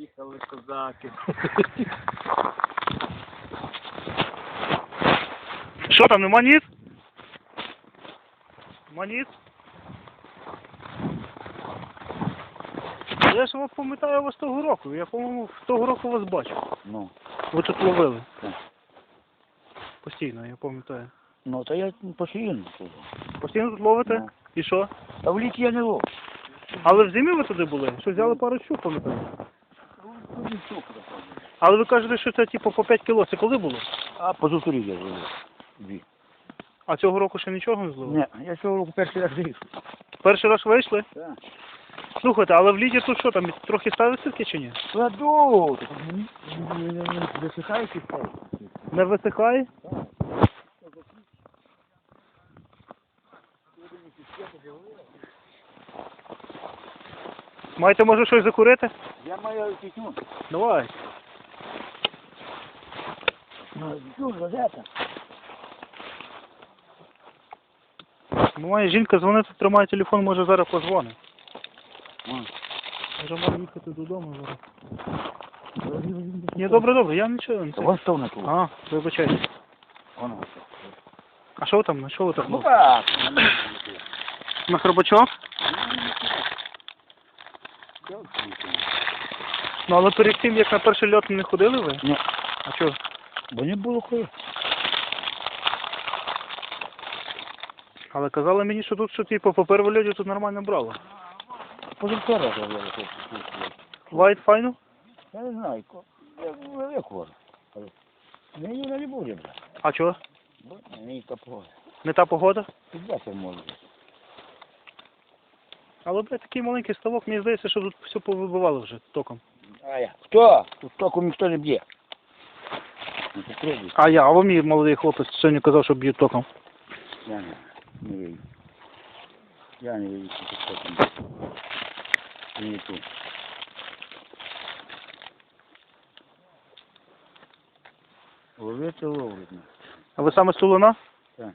Їхали козаки. Що там, нема ніц? Нема ніц? Я ж вас пам'ятаю вас того року. Я, по-моєму, того року вас бачив. Ну, Ви тут ловили. Так. Постійно, я пам'ятаю. ну, то я постійно тут. Постійно тут ловите? Ну. І що? Та в літі я не лов. Але в зимі ви туди були? Що взяли пару щук, пам'ятаю? Але ви кажете, що це типу по 5 кіло. Це коли було? А позавторі я зловив. Дві. А цього року ще нічого не зловили? Ні, я цього року перший раз вийшов. Перший раз вийшли? Так. Слухайте, але в ліді тут що там, трохи ставить сітки чи ні? Кладу! Висихаючи став. Не висихає? Маєте, може, щось закурити? Я маю пітню. Давай. Ну, що, розета? Моя жінка дзвонить, тримає телефон, може зараз позвонить. Ну. Вже маю їхати додому зараз. Ні, добре, добре, я нічого не це. Вон став на ту. А, вибачайте. Вон готов. А що ви там? На що ви там? Ну так. На хробачок? Ну, але перед тим, як на перший льот не ходили ви? Ні. А що? Бо не було коли. Але казали мені, що тут, що типу, по першому льоті тут нормально брало. Позавчора я ловив. Лайт файно? Я не знаю, я велико. Не її не буде, бля. А чого? Бо не та погода. Не та погода? Підвася може. Але, блядь, такий маленький ставок, мені здається, що тут все повибивало вже током. А я. Хто? Тут току ніхто не б'є. Ну, попробуй. А я, а ви мій молодий хлопець сьогодні казав, що б'ють током. Я не, не вийду. Я не вийду, що тут током б'є. Не тут. Ловити ловить. ну. А ви саме з Тулуна? Так.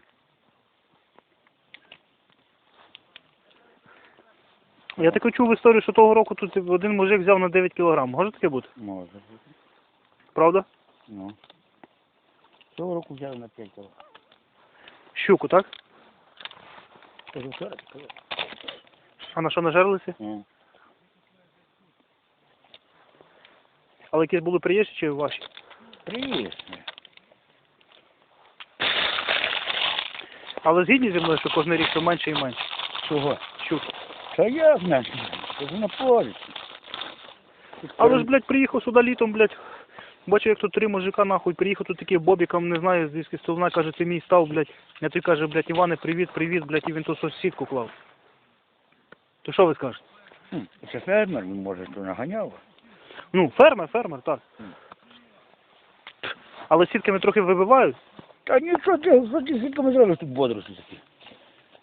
Я таки чув історію, що того року тут один мужик взяв на 9 кілограм. Може таке бути? Може бути. Правда? Ну. Цього року взяли на 5 кг. Щуку, так? Кажу, вчора сказав. А на що нажерлися? Ну. Але якісь були приїжджі чи ваші? Привіт. Але згідні зі мною, що кожен рік все менше і менше. Чого? Щуки. Та як не? Кажу, на полі. Але ж, блядь, приїхав сюди літом, блядь. Бачу, як тут три мужика, нахуй, приїхав тут такий бобіком, не знаю, звідки стовна, каже, ти мій став, блядь. Я тобі каже, блядь, Іване, привіт, привіт, блядь, і він тут сусідку клав. То що ви скажете? Хм, Це фермер, він може, то наганяв. Ну, фермер, фермер, так. Але сітками трохи вибивають. Та нічого, ти за ті сітками зробиш тут бодрості такі.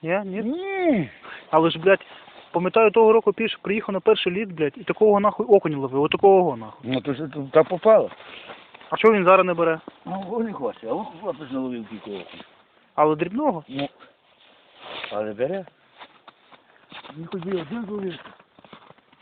Ні, ні. Ні. Але ж, блядь, пам'ятаю, того року піш, приїхав на перший літ, блядь, і такого нахуй окунь ловив, отакого нахуй. Ну то ж тут так попало. А чого він зараз не бере? Ну, вони не хоче, а от хлопець наловив кілька Але дрібного? Ну, але бере. Він хоч би один ловив.